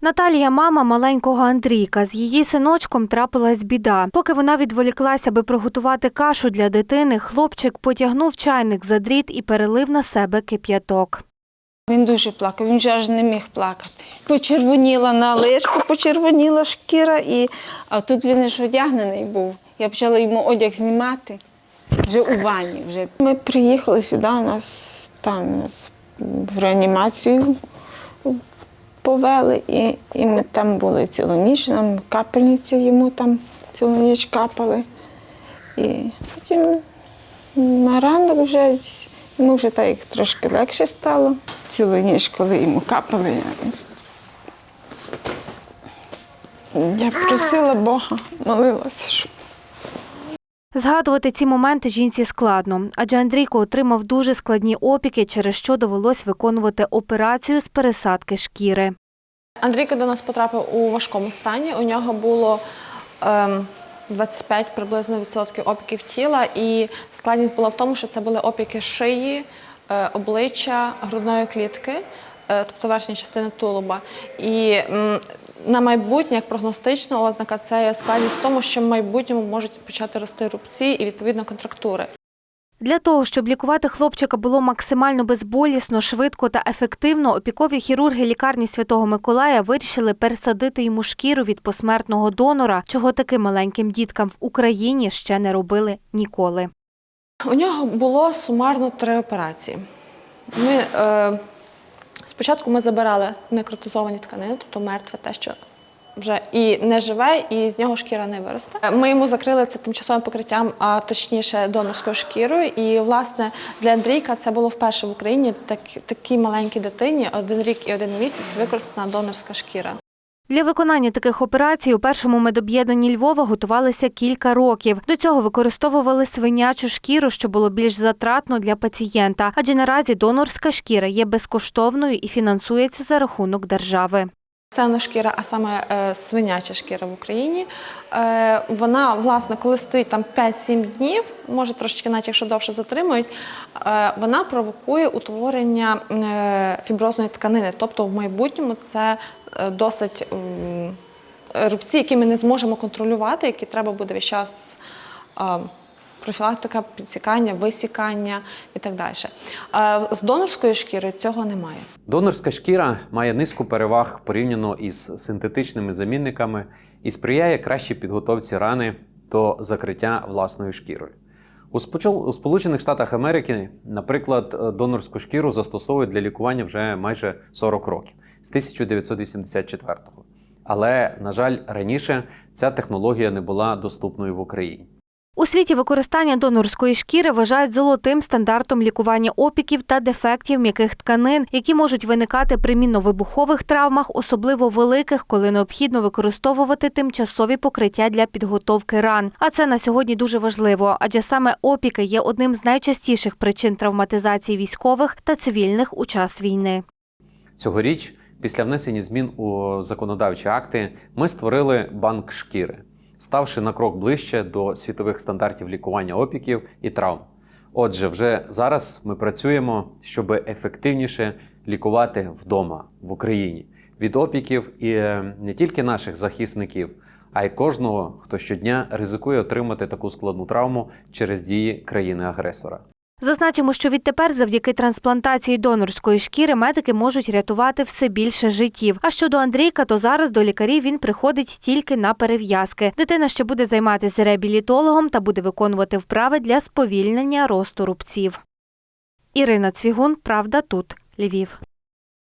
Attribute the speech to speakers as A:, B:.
A: Наталія мама маленького Андрійка. З її синочком трапилась біда. Поки вона відволіклася, аби приготувати кашу для дитини, хлопчик потягнув чайник за дріт і перелив на себе кип'яток.
B: Він дуже плакав, він вже аж не міг плакати. Почервоніла на личку, почервоніла шкіра, і... а тут він ж одягнений був. Я почала йому одяг знімати вже у ванні. Вже. Ми приїхали сюди, у нас там нас в реанімацію повели, і, і ми там були цілу ніч, нам капельниці йому там цілу ніч капали. І потім на ранок вже йому вже так трошки легше стало. Цілу ніч, коли йому капали. Я, я просила Бога, молилася, щоб
A: Згадувати ці моменти жінці складно, адже Андрійко отримав дуже складні опіки, через що довелось виконувати операцію з пересадки шкіри.
C: Андрійко до нас потрапив у важкому стані. У нього було ем, 25 приблизно відсотків опіків тіла, і складність була в тому, що це були опіки шиї, е, обличчя, грудної клітки, е, тобто верхня частина тулуба. І на майбутнє, як прогностична ознака, це є складність в тому, що в майбутньому можуть почати рости рубці і відповідно контрактури.
A: Для того, щоб лікувати хлопчика було максимально безболісно, швидко та ефективно, опікові хірурги лікарні Святого Миколая вирішили пересадити йому шкіру від посмертного донора, чого таким маленьким діткам в Україні ще не робили ніколи.
C: У нього було сумарно три операції. Ми, е, спочатку ми забирали некротизовані тканини, тобто мертве, те, що вже і не живе, і з нього шкіра не виросте. Е, Ми йому закрили це тимчасовим покриттям, а точніше донорською шкірою. І власне для Андрійка це було вперше в Україні так, такій маленькій дитині один рік і один місяць використана донорська шкіра.
A: Для виконання таких операцій у першому медоб'єднанні Львова готувалися кілька років. До цього використовували свинячу шкіру, що було більш затратно для пацієнта, адже наразі донорська шкіра є безкоштовною і фінансується за рахунок держави.
C: Це шкіра, а саме е, свиняча шкіра в Україні. Е, вона, власне, коли стоїть там 5-7 днів, може трошечки, навіть якщо довше затримують, е, вона провокує утворення фіброзної тканини. Тобто в майбутньому це досить рубці, які ми не зможемо контролювати, які треба буде весь час. Профілактика, підсікання, висікання і так далі. Е, З донорською шкірою цього немає.
D: Донорська шкіра має низку переваг порівняно із синтетичними замінниками і сприяє кращій підготовці рани до закриття власною шкірою. У Сполучених Штатах Америки, наприклад, донорську шкіру застосовують для лікування вже майже 40 років з 1984-го. Але, на жаль, раніше ця технологія не була доступною в Україні.
A: У світі використання донорської шкіри вважають золотим стандартом лікування опіків та дефектів м'яких тканин, які можуть виникати при мінно-вибухових травмах, особливо великих, коли необхідно використовувати тимчасові покриття для підготовки ран. А це на сьогодні дуже важливо, адже саме опіки є одним з найчастіших причин травматизації військових та цивільних у час війни.
D: Цьогоріч, після внесення змін у законодавчі акти, ми створили банк шкіри, ставши на крок ближче до світових стандартів лікування опіків і травм. Отже, вже зараз ми працюємо, щоб ефективніше лікувати вдома в Україні від опіків і е, не тільки наших захисників, а й кожного, хто щодня ризикує отримати таку складну травму через дії країни-агресора.
A: Зазначимо, що відтепер завдяки трансплантації донорської шкіри медики можуть рятувати все більше життів. А щодо Андрійка, то зараз до лікарів він приходить тільки на перев'язки. Дитина ще буде займатися реабілітологом та буде виконувати вправи для сповільнення росту рубців. Ірина Цвігун, Правда тут, Львів.